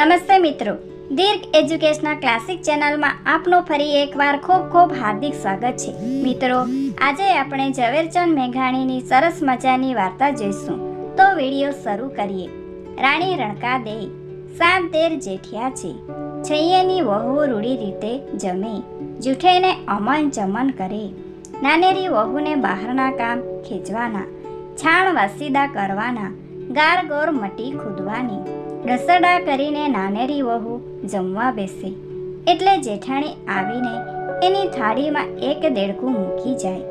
નમસ્તે મિત્રો. દીર્ઘ educational classic ચેનલમાં આપનું ફરી એકવાર ખૂબ ખૂબ હાર્દિક સ્વાગત છે. મિત્રો, આજે આપણે ઝવેરચંદ મેઘાણીની સરસ મજાની વાર્તા જોઈશું. તો વીડિયો શરૂ કરીએ. રાણી રણકા દે સાત તેર જેઠિયા છે. છૈયેની વહુ રૂડી રીતે જમે જૂઠેને અમન ચમન કરે. નાનેરી વહુને બહારના કામ ખેંચવાના, છાણ વાસીદા કરવાના ગાર ગોર મટી ખુદવાની. રસડા કરીને નાનેરી વહુ જમવા બેસે. એટલે જેઠાણી આવીને એની થાળીમાં એક દેડકું મૂકી જાય.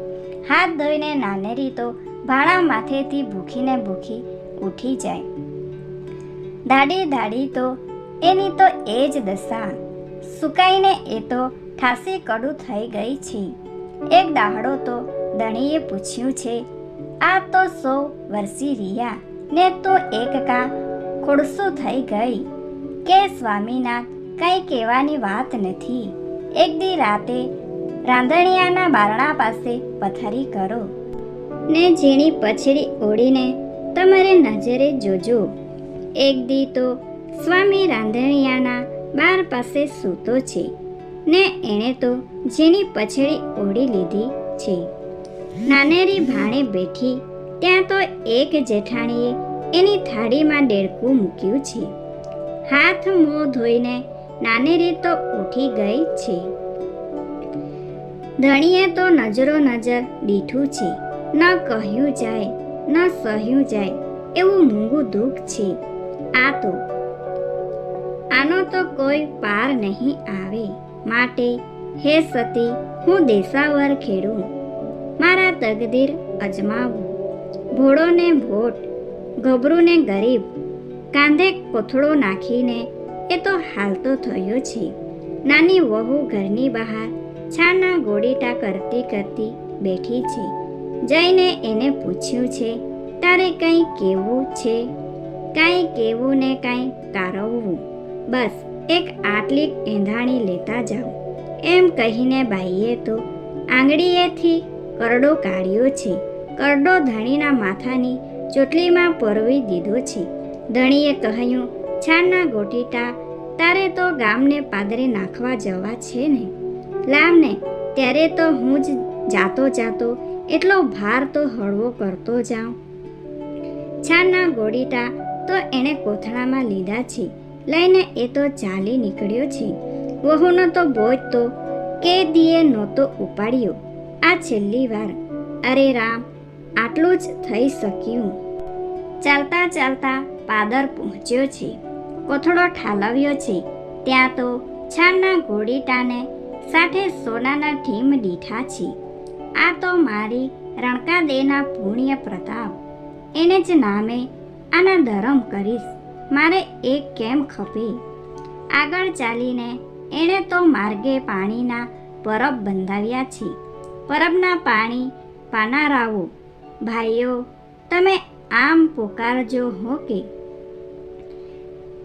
હાથ ધોઈને નાનેરી તો ભાણા માથેથી ભૂખીને ભૂખી ઉઠી જાય. દાડી દાડી તો એની તો એ જ દશા સુકાઈને એ તો ઠાસી કડું થઈ ગઈ છે. એક દાહડો તો ધણીએ પૂછ્યું છે, આ તો સો વર્ષી રિયા ને તો એક કા ખોડસું થઈ ગઈ. કે સ્વામીનાથ, કંઈ કહેવાની વાત નથી. એક દી રાતે રાંધણિયાના બારણા પાસે પથારી કરો. ને ઝીણી પછડી ઓળીને તમારે નજરે જોજો. એક દી તો સ્વામી રાંધણિયાના બાર પાસે સૂતો છે. ને એણે તો ઝીણી પછડી ઓળી લીધી છે. નાનેરી ભાણે બેઠી, ત્યાં તો એક જેઠાણીએ એની થાળીમાં દેડકું મૂક્યું છે. હાથ મોં ધોઈને નાનેરી તો ઉઠી ગઈ છે. ધણીએ તો નજરો નજર દીઠું છે. ન કહ્યું જાય, ન સહ્યું જાય એવું મૂંગું દુઃખ છે. આ તો, આનો તો કોઈ પાર નહીં આવે. માટે હે સતી, હું દેશાવર ખેડું. મારા તકદીર અજમાવું. ભોળોને ભોટ ગભરું ને ગરીબ, કાંધે કોથળો નાખીને એ તો હાલતો થયો છે. નાની વહુ ઘરની બહાર છાના ગોળીટા કરતી કરતી બેઠી છે. જઈને એને પૂછ્યું છે, તારે કંઈ કેવું છે? કાંઈ કેવું ને કાંઈ કારવવું બસ, એક આટલી એંધાણી લેતા જાઓ એમ કહીને બાઈએ તો આંગળીએથી કરડો કાઢ્યો છે. કરડો ધણીના માથાની ચોટલીમાં પરવી દીધો છે. ધણીએ કહ્યું, છાણના ગોટીટા, તારે તો ગામને પાદરે નાખવા જવા છે ને. લાવને, ત્યારે તો હું જ જાતો જાતો એટલો ભાર તો હળવો કરતો જાઉં. છાણના ગોડીટા તો એણે કોથળામાં લીધા છે. લઈને એ તો ચાલી નીકળ્યો છે. વહુનો તો બોજ તો કે દીએ નહોતો ઉપાડ્યો. આ છેલ્લી વાર. અરે રામ આટલું જ થઈ શક્યું. ચાલતા ચાલતા પાદર પહોંચ્યો છે. કોથળો ઠાલવ્યો છે. ત્યાં તો છાણના ઘોડીટાને સાથે સોનાના ઠીમ દીઠા છે. આ તો મારી રણકાદેના પુણ્ય પ્રતાપ. એને જ નામે આના ધરમ કરીશ. મારે એક કેમ ખપે? આગળ ચાલીને એણે તો માર્ગે પાણીના પરબ બંધાવ્યા છે. પરબના પાણી પાનારાઓ ભાઈઓ, તમે આમ પોકારજો હો કે?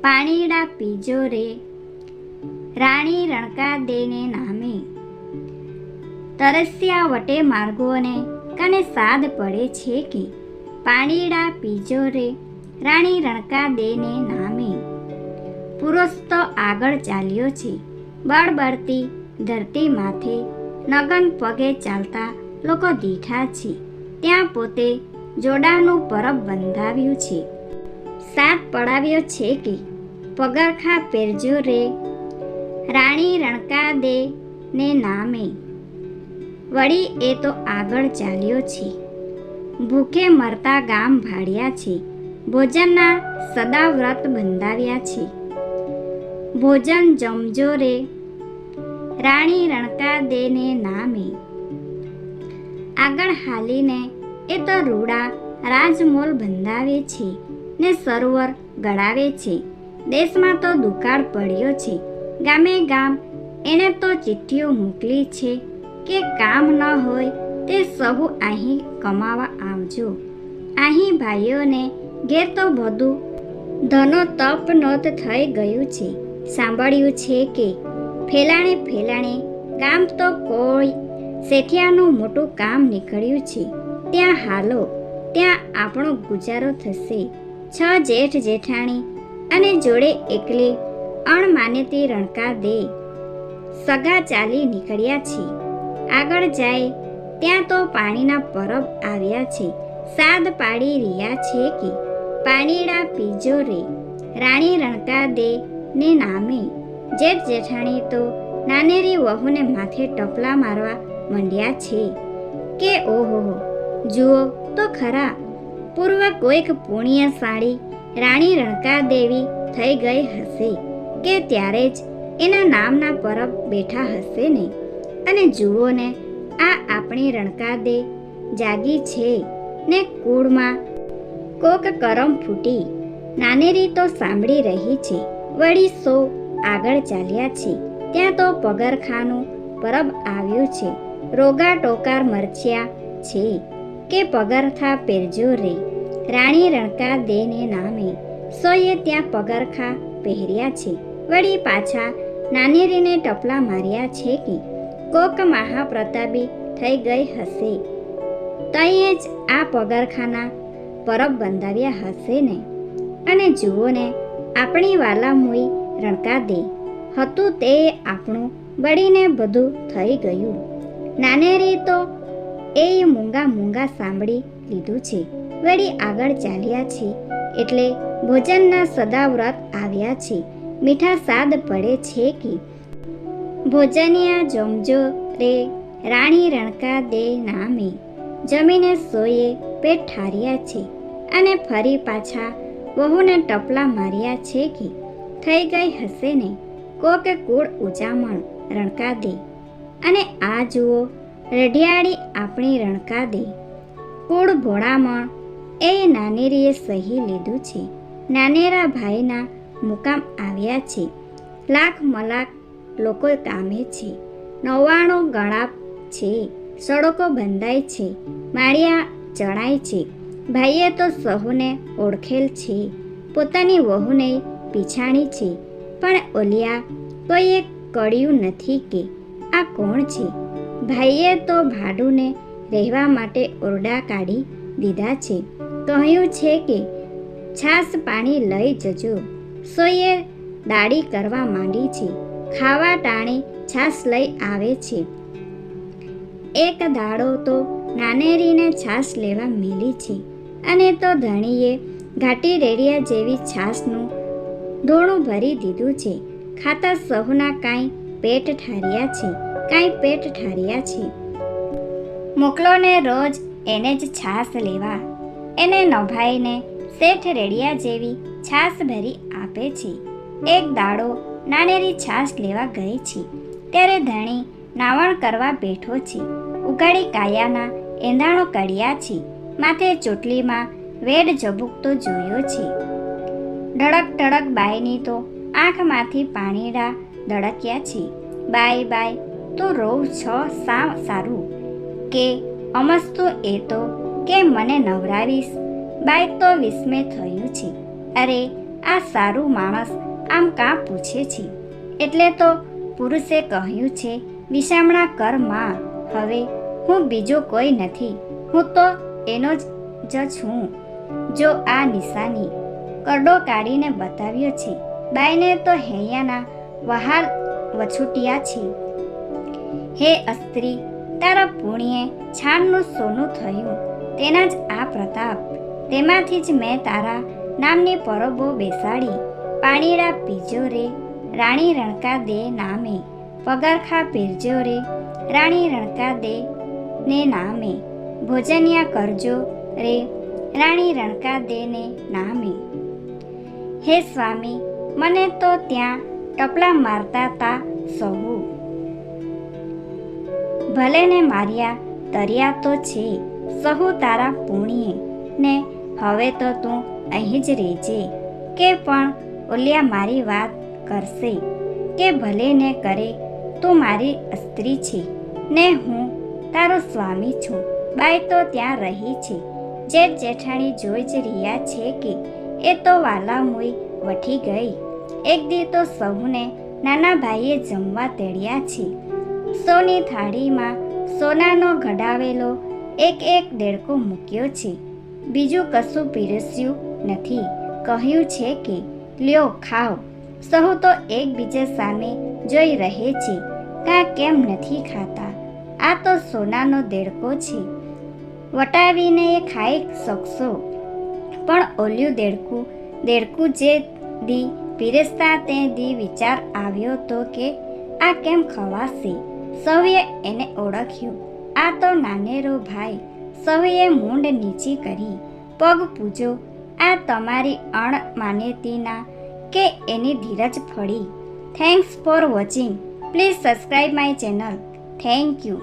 પાણીડા પીજો રે, રાણી રણકા દેને નામે. તરસ્યા વટે માર્ગોને કને સાદ પડે છે કે? પાણીડા પીજો રે, રાણી રણકા દેને નામે. પુરુષ તો આગળ ચાલ્યો છે બળબડતી ધરતી માથે, નગન પગે ચાલતા લોકો દીઠા છે. ત્યાં પોતે જોડાનું પરબ બંધાવ્યું છે. સાત પડાવ્યો છે કે પગરખા પહેરજો રે, રાણી રણકા દે ને નામે. વળી એ તો આગળ ચાલ્યો છે. ભૂખે મરતા ગામ ભાડ્યા છે. ભોજનના સદા વ્રત બંધાવ્યા છે. ભોજન જમજો રે, રાણી રણકા દેને નામે. આગળ હાલીને એ તો રૂડા રાજમોલ બંધાવે છે ને સરોવર ગળાવે છે. દેશમાં તો દુકાળ પડ્યો છે. ગામે ગામ એણે તો ચિઠ્ઠીઓ મોકલી છે કે કામ ન હોય તે સહુ અહીં કમાવા આવજો. અહીં ભાઈઓને ઘેર તો બધું ધનો તપ નોત થઈ ગયું છે. સાંભળ્યું છે કે ફેલાણે ફેલાણે ગામ તો કોઈ શેઠિયાનું મોટું કામ નીકળ્યું છે. ત્યાં હાલો, ત્યાં આપણો ગુજારો થશે. છ જેઠ જેઠાણી અને જોડે એકલી અણમાનેતી રણકા દે. સગા ચાલી નીકળ્યા છે. આગળ જાય, ત્યાં તો પાણીના પરબ આવ્યા છે. સાદ પાડી રહ્યા છે કે, પાણીડા પીજો રે. રાણી રણકા દે ને નામે. જેઠ જેઠાણી તો નાનેરી વહુને માથે ટપલા મારવા મંડ્યા છે. કે ઓહો જુઓ તો ખરા. પૂર્વ કોઈક પુણ્યશાળી રાણી રણકા દેવી થઈ ગઈ હશે કે ત્યારે જ એના નામના પરબ બેઠા હશે ને? અને જુઓ ને, આ આપણી રણકા દે જાગી છે ને કુળમાં કોક કરમ ફૂટી. નાનેરી તો સાંભળી રહી છે. વળી સો આગળ ચાલ્યા છે. ત્યાં તો પગરખાનું પરબ આવ્યું છે. રોગા ટોકાર મરચ્યા છે. કે પગરખા પહેરજો રે. રાણી રણકા દેને નામે. સોએ ત્યાં પગરખા પહેર્યા છે. વળી પાછા નાનેરીને ટપલા માર્યા છે કે કોક મહાપ્રતાપી થઈ ગઈ હશે. તઈએ જ આ પગરખાના પરબ બંધાવ્યા હશે ને. અને જુઓ ને, આપણી વાલા મુઈ રણકા દે. હતું તે આપણું બળીને બધું થઈ ગયું. નાનેરી તો એ મૂંગા મૂંગા સાંભળી લીધું છે. વળી આગળ ચાલ્યા છે. એટલે ભોજનના સદા વ્રત આવ્યા છે. મીઠા સાદ પડે છે કે? ભોજનિયા જમજો રે, રાણી રણકા દે નામે. જમીને સોયે પેટ ઠાર્યા છે. અને ફરી પાછા વહુને ટપલા માર્યા છે કે? થઈ ગઈ હશે ને? કોક કુળ ઉજામણ રણકા દે. અને આ જુઓ રઢિયાળી આપણી રણકા દે કુળ ભોળામણ, એ નાનેરીએ સહી લીધું છે. નાનેરા ભાઈના મુકામ આવ્યા છે. લાખ મલાક લોકો કામે છે. નવ્વાણું ગણા છે. સડકો બંધાય છે. માળિયા ચણાય છે. ભાઈએ તો સહુને ઓળખેલ છે. પોતાની વહુને પીછાણી છે. પણ ઓલિયા કોઈએ કળ્યું નથી કે આ કોણ છે? ભાઈએ તો ભાડુને રહેવા માટે ઓરડા કાઢી દીધા છે. કહ્યું છે કે છાસ પાણી લઈ જજો. સોએ દાડી કરવા માંડી છે. ખાવા ટાણે છાસ લઈ આવે છે. એક દાડો તો નાનેરીને છાસ લેવા મેલી છે અને તો ધણીએ ઘાટી રેડિયા જેવી છાસનું ધોણું ભરી દીધું છે. ખાતા સહુના કાંઈ પેટ ઠાર્યા છે. કાંઈ પેટ ઠાર્યા છે? મોકલોને રોજ એને જ છાસ લેવા. એને નભાઈને શેઠ રેડિયા જેવી છાસ ભરી આપે છે. એક દાડો નાનેરી છાસ લેવા ગઈ છે. ત્યારે ધણી નાવણ કરવા બેઠો છે. ઉગાડી કાયાના એંધાણો કાઢ્યા છે. માથે ચોટલીમાં વેડ ઝબુકતો જોયો છે. ઢળક ઢળક બાયની તો આંખમાંથી પાણીડા ધડક્યા છે. બાય બાય તો રોવ છ સા સારું. કે અમસ્તુ એ તો કે મને નવરાવીશ બાઈ તો વિસ્મે થયું છે. અરે, આ સારું માણસ આમ કાં પૂછે છે? એટલે તો પુરુષે કહ્યું છે વિષામણા કરમાં. હવે હું બીજો કોઈ નથી. હું તો એનો જ છું. જો આ નિશાની કરડો કાઢીને બતાવ્યો છે, બાઈને તો હૈયાના વહાલ વછૂટ્યા છે. હે અસ્ત્રી, તારા પુણ્યે છાણનું સોનું થયું. તેના જ આ પ્રતાપ. તેમાંથી જ મેં તારા નામની પરબો બેસાડી. પાણીડા પીજો રે રાણી રણકા દે નામે. પગરખા પીરજો રે રાણી રણકા દે ને નામે. ભોજનિયા કરજો રે રાણી રણકા દે ને નામે. હે સ્વામી, મને તો ત્યાં ટપલા મારતા તા સહુ. ભલે ને માર્યા, તર્યા તો છે, સહુ તારા પુણ્યે. ને હવે તો તું અહીં જ રહેજે, કે પણ ઓલિયા મારી વાત કરશે. કે ભલે ને કરે, તું મારી સ્ત્રી છે, ને હું તારો સ્વામી છું. બાઈ તો ત્યાં રહી છે જેઠ જેઠાણી જોઈ જ રહ્યા છે કે એ તો વાલા મુઈ વઠી ગઈ. એક દી તો સૌને નાના ભાઈએ જમવા તેડ્યા છે. સોની થાળીમાં સોનાનો ઘડાવેલો એક એક દેડકો મૂક્યો છે. બીજું કશું પીરસ્યું નથી. કહ્યું છે કે, લ્યો, ખાઓ. સહુ તો એકબીજા સામે જોઈ રહે છે. કાં કેમ નથી ખાતા? આ તો સોનાનો દેડકો છે. વટાવીને એ ખાઈ શકશો. પણ ઓલ્યું દેડકું દેડકું જે દી પીરસતા તે દી વિચાર આવ્યો તો કે, આ કેમ ખવાશે? સૌએ એને ઓળખ્યું. આ તો નાનેરો ભાઈ. સૌએ મૂંડ નીચી કરી, પગ પૂજો. આ તમારી અણમાન્યતીના કે એની ધીરજ ફળી. Thanks for watching please subscribe my channel thank you